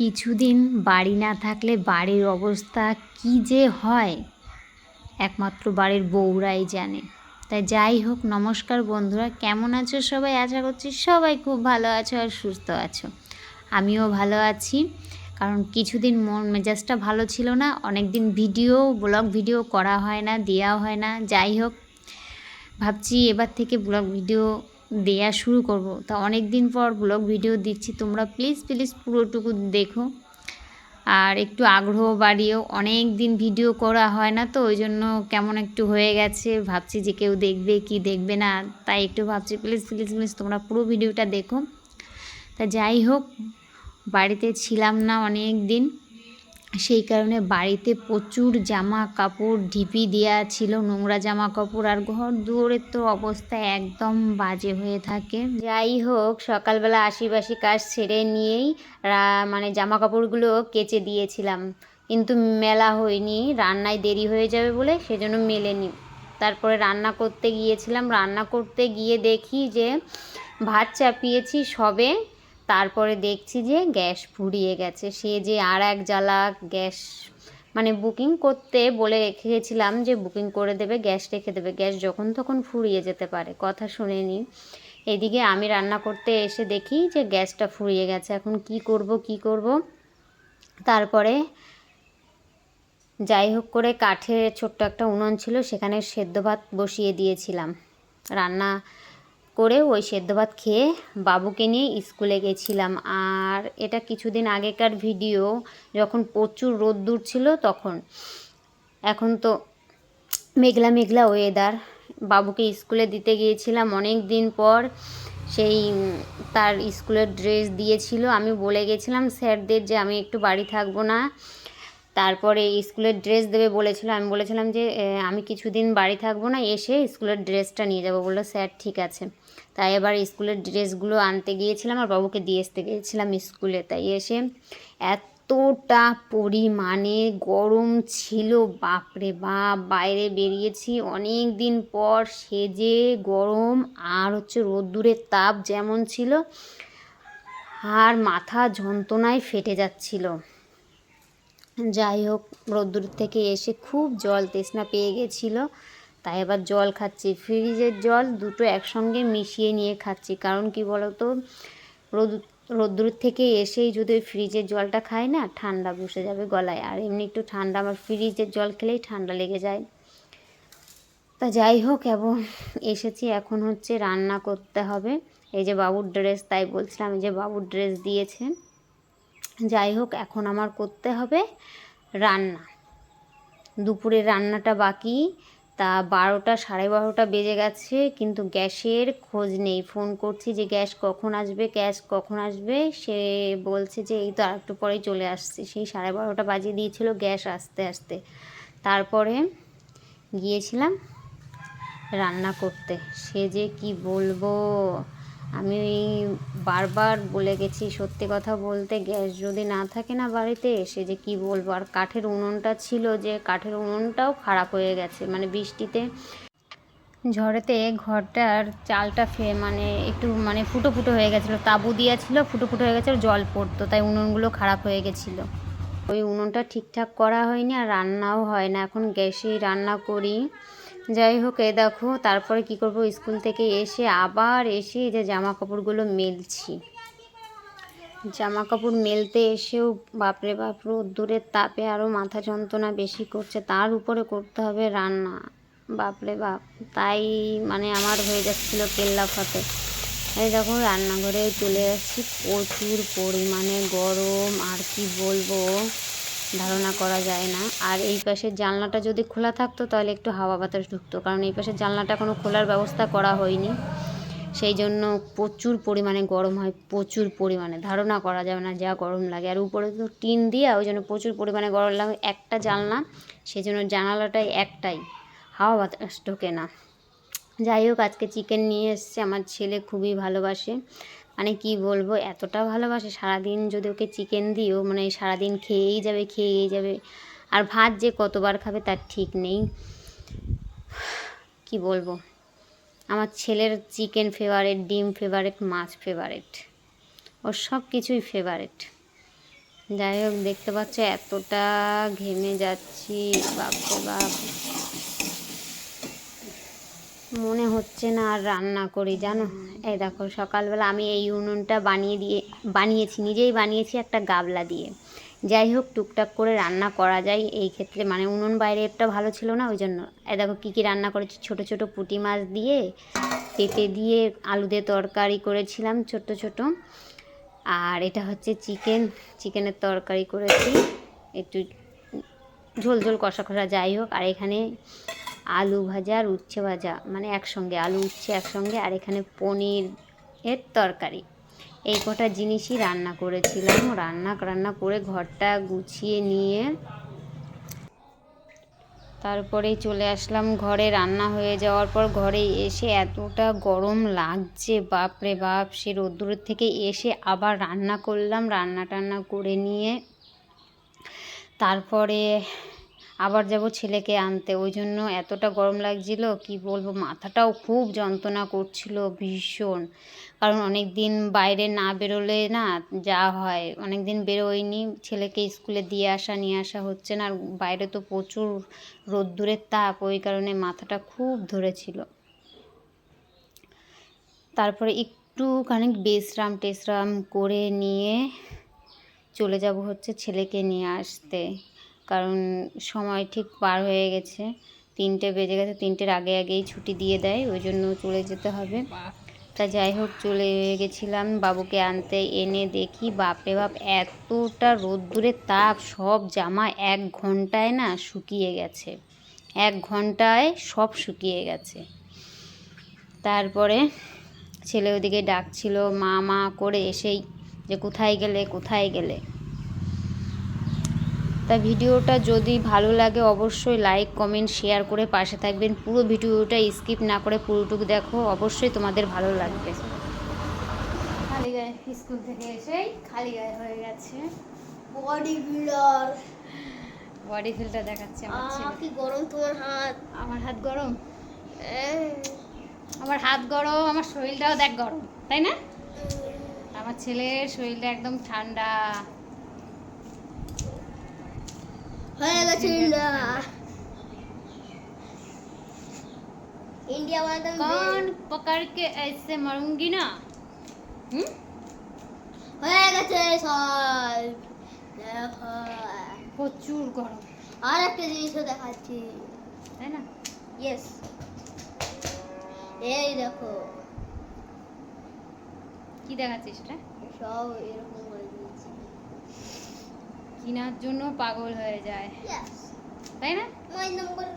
কিছুদিন বাড়ি না থাকলে বাড়ির অবস্থা কী যে হয়? একমাত্র বাড়ির বউরাই জানে। তাই যাই হোক, নমস্কার বন্ধুরা, কেমন আছো সবাই? আশা করছি সবাই খুব ভালো আছো আর সুস্থ আছো। আমিও ভালো আছি, কারণ কিছুদিন মন মেজাজটা ভালো ছিল না। অনেক দিন ভিডিও, ব্লগ ভিডিও করা হয় না, দেওয়া হয় না। যাই হোক, ভাবছি এবার থেকে ব্লগ ভিডিও দেয়া শুরু করব। তা অনেক দিন পর ব্লগ ভিডিও দিচ্ছি। তোমরা প্লিজ প্লিজ পুরোটুকু দেখো। আর একটু আগ্রহ বাড়িয়েও অনেক দিন ভিডিও করা হয় না তো, ওই জন্য কেমন একটু হয়ে গেছে, ভাবছি যে কেউ দেখবে কি দেখবে না, তাই একটু ভাবছি প্লিজ প্লিজ প্লিজ তোমরা পুরো ভিডিওটা দেখো। তা যাই হোক, বাড়িতে ছিলাম না অনেক দিন সেই কারণে বাড়িতে প্রচুর জামা কাপড় ঢিপি দেওয়া ছিল, নোংরা জামা কাপড় আর ঘর দুয়ারের তো অবস্থা একদম বাজে হয়ে থাকে। যাই হোক, সকালবেলা আশিবাসি কাজ সেরে নিয়েই মানে জামা কাপড়গুলো কেচে দিয়েছিলাম। কিন্তু মেলা হয়নি, রান্নায় দেরি হয়ে যাবে বলে সেজন্য মেলেনি। তারপরে রান্না করতে গিয়েছিলাম। রান্না করতে গিয়ে দেখি যে ভাত চাপিয়েছি সবে। তারপরে দেখছি যে গ্যাস ফুরিয়ে গেছে। সে যে আর এক জ্বালা গ্যাস মানে বুকিং করতে বলে রেখেছিলাম যে বুকিং করে দেবে, গ্যাস রেখে দেবে। গ্যাস যখন তখন ফুরিয়ে যেতে পারে, কথা শুনেনি। এদিকে আমি রান্না করতে এসে দেখি যে গ্যাসটা ফুরিয়ে গেছে। এখন কি করব কি করব? তারপরে যাই হোক করে কাঠের ছোট্ট একটা উনুন ছিল, সেখানে সেদ্ধ ভাত বসিয়ে দিয়েছিলাম। রান্না করে ওই সেদ্ধ ভাত খেয়ে বাবুকে নিয়ে স্কুলে গেছিলাম। আর এটা কিছুদিন আগেকার ভিডিও, যখন প্রচুর রোদ্দুর ছিল তখন। এখন তো মেঘলা মেঘলা ওয়েদার বাবুকে স্কুলে দিতে গিয়েছিলাম অনেক দিন পর। সেই তার স্কুলের ড্রেস দিয়েছিল। আমি বলে গেছিলাম, স্যারদের যে আমি একটু বাড়ি থাকব না। তারপরে স্কুলের ড্রেস দেবে বলেছিল। আমি বলেছিলাম যে আমি কিছুদিন বাড়ি থাকব না, এসে স্কুলের ড্রেসটা নিয়ে যাব। বলল, স্যার, ঠিক আছে। তাই এবার স্কুলের ড্রেসগুলো আনতে গিয়েছিলাম, আর বাবুকে দিয়ে আসতে গিয়েছিলাম স্কুলে। তাই এসে এতটা পরিমাণে গরম ছিল, বাপরে বাপ, বাইরে বেরিয়েছি। অনেক দিন পর সেজে গরম, আর হচ্ছে রোদ্দুরের তাপ যেমন ছিল, আর মাথা যন্ত্রণায় ফেটে যাচ্ছিল। যাই হোক, রোদ্দুর থেকে এসে খুব জল তৃষ্ণা পেয়ে গেছিল। তাই এবার জল খাচ্ছি। ফ্রিজের জল দুটো একসঙ্গে মিশিয়ে নিয়ে খাচ্ছি। কারণ কি বলতো? রোদ, রোদ্দুর থেকে এসেই যদি ওই ফ্রিজের জলটা খাই না, ঠান্ডা বসে যাবে গলায়। আর এমনি একটু ঠান্ডা, আমার ফ্রিজের জল খেলেই ঠান্ডা লেগে যায়। তা যাই হোক এবং এসেছি। এখন হচ্ছে রান্না করতে হবে। এই যে বাবুর ড্রেস, তাই বলছিলাম যে বাবুর ড্রেস দিয়েছে। যাই হোক, এখন আমার করতে হবে রান্না। দুপুরের রান্নাটা বাকি। তা বারোটা সাড়ে বারোটা বেজে গেছে, কিন্তু গ্যাসের খোঁজ নেই। ফোন করছি যে, গ্যাস কখন আসবে? গ্যাস কখন আসবে? সে বলছে যে, এই তো আর একটু পরেই চলে আসছে। সেই সাড়ে বারোটা বাজিয়ে দিয়েছিল গ্যাস আসতে আসতে। তারপরে গিয়েছিলাম রান্না করতে। সে যে কি বলব? আমি বারবার বলে গেছি, সত্যি কথা বলতে গ্যাস যদি না থাকে না বাড়িতে, সে যে কি বলব? আর কাঠের উনুনটা ছিল যে কাঠের উনুনটাও খারাপ হয়ে গেছে। মানে বৃষ্টিতে ঝড়েতে ঘরটার চালটা ফে মানে একটু মানে ফুটো ফুটো হয়ে গেছিল। তাবু দিয়া ছিল ফুটো ফুটো হয়ে গেছিল, জল পড়তো, তাই উনুনগুলো খারাপ হয়ে গেছিল। ওই উনুনটা ঠিকঠাক করা হয়নি আর রান্নাও হয় না। এখন গ্যাসেই রান্না করি। যাই হোক, এ দেখো, তারপরে কি করব? স্কুল থেকে এসে আবার এসে যে জামা কাপড়গুলো মেলছি। জামা কাপড় মেলতে এসেও বাপরে বাপ রোদ্দুরের তাপে আরও মাথা যন্ত্রণা বেশি করছে, তার উপরে করতে হবে রান্না। বাপরে বাপ, তাই মানে আমার হয়ে যাচ্ছিল কেল্লা ফতে। এই দেখো, রান্নাঘরে চলে যাচ্ছি প্রচুর পরিমাণে গরম, আর কি বলব? ধারণা করা যায় না। আর এই পাশের জানলাটা যদি খোলা থাকতো তাহলে একটু হাওয়া বাতাস ঢুকতো। কারণ এই পাশের জানলাটা এখনও খোলার ব্যবস্থা করা হয়নি। সেই জন্য প্রচুর পরিমাণে গরম হয়, প্রচুর পরিমাণে। ধারণা করা যাবে না যা গরম লাগে। আর উপরে তো টিন দিয়ে ওই জন্য প্রচুর পরিমাণে গরম লাগে। একটা জানলা, সেই জন্য জানালাটাই একটাই। হাওয়া বাতাস ঢোকে না। যাই হোক, আজকে চিকেন নিয়ে এসছে। আমার ছেলে খুবই ভালোবাসে। মানে কি বলব, এতটা ভালোবাসে, সারাদিন যদি ওকে চিকেন দিও মানে সারাদিন খেয়েই যাবে খেয়েই যাবে, আর ভাত যে কতবার খাবে তার ঠিক নেই। কি বলব, আমার ছেলের চিকেন ফেভারেট ডিম ফেভারেট মাছ ফেভারেট ওর সব কিছুই ফেভারেট যাই হোক, দেখতে পাচ্ছ এতটা ঘেমে যাচ্ছি, বাপরে বাপ। মনে হচ্ছে না আর রান্না করি, জানো? এই দেখো, সকালবেলা আমি এই উনুনটা বানিয়ে দিয়ে, বানিয়েছি, নিজেই বানিয়েছি একটা গাবলা দিয়ে। যাই হোক, টুকটাক করে রান্না করা যায় এই ক্ষেত্রে। মানে উনুন বাইরে একটা ভালো ছিল না, ওই জন্য। এ দেখো, কী কী রান্না করেছি? ছোট ছোট পুঁটি মাছ দিয়ে, পেঁপে দিয়ে, আলু দিয়ে তরকারি করেছিলাম, ছোট ছোট। আর এটা হচ্ছে চিকেন, চিকেনের তরকারি করেছি। একটু ঝোল ঝোল কষা কষা, যাই হোক। আর এখানে আলু ভাজা আর উচ্ছে ভাজা মানে একসঙ্গে, আলু, উচ্ছে একসঙ্গে আর এখানে পনির এর তরকারি। এই কটা জিনিসই রান্না করেছিলাম। রান্না রান্না করে ঘরটা গুছিয়ে নিয়ে তারপরেই চলে আসলাম ঘরে। রান্না হয়ে যাওয়ার পর ঘরে এসে এতটা গরম লাগছে, বাপরে বাপ, সে রোদ্দুরের থেকে এসে আবার রান্না করলাম। রান্না টান্না করে নিয়ে তারপরে আবার যাব ছেলেকে আনতে। ওই জন্য এতটা গরম লাগছিল, কি বলব, মাথাটাও খুব যন্ত্রণা করছিল ভীষণ। কারণ অনেক দিন বাইরে না বেরোলে না যা হয় অনেক দিন বেরোয়নি, ছেলেকে স্কুলে দিয়ে আসা, নিয়ে আসা হচ্ছে না। আর বাইরে তো প্রচুর রোদ্দুরের তাপ, ওই কারণে মাথাটা খুব ধরেছিল। তারপরে একটু খানিক বিশ্রাম টেসরাম করে নিয়ে চলে যাব হচ্ছে ছেলেকে নিয়ে আসতে। কারণ সময় ঠিক পার হয়ে গেছে। তিনটে বেজে গেছে, তিনটের আগে আগেই ছুটি দিয়ে দেয়, ওই জন্য চলে যেতে হবে। তা যাই হোক, চলে গেছিলাম বাবুকে আনতে, এনে দেখি বাপরে বাপ, এতটা রোদ্দুরের তাপ, সব জামা এক ঘন্টায় না শুকিয়ে গেছে। এক ঘন্টায় সব শুকিয়ে গেছে। তারপরে ছেলে ওদিকে ডাকছিল, মা মা, করে এসেই যে কোথায় গেলে কোথায় গেলে? তা ভিডিওটা যদি ভালো লাগে অবশ্যই লাইক কমেন্ট শেয়ার করে পাশে থাকবেন। পুরো ভিডিওটা স্কিপ না করে পুরোটুকু দেখো অবশ্যই তোমাদের ভালো লাগবে। খালি গায়ে স্কুল থেকে এসেই খালি গায়ে হয়ে গেছে। বডি বিল্ডার বডি ফিলটা দেখাচ্ছে আমার ছেলে। কি গরম তোমার হাত? আমার হাত গরম? আমার হাত গরম আমার শরীরটাও দেখ গরম তাই না? আমার ছেলের শরীরটা একদম ঠান্ডা। হয়ে গেছে ইন্ডিয়া इंडिया वाला तो कौन पकड़ के ऐसे मरूंगी ना হুম হয়ে গেছে সব দেখো প্রচুর গরম আর একটা জিনিসও দেখাচ্ছি তাই না ইয়েস এই দেখো কি দেখাচ্ছিস এটা সব এরকম করে দিয়েছি কেনার জন্য পাগল হয়ে যায়। তাই না?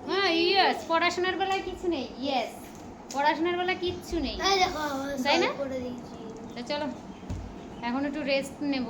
হ্যাঁ ইয়েস পড়াশোনার বেলা কিছু নেই ইয়েস পড়াশোনার বেলা কিচ্ছু নেই। তাই না? চলো এখন একটু রেস্ট নেব।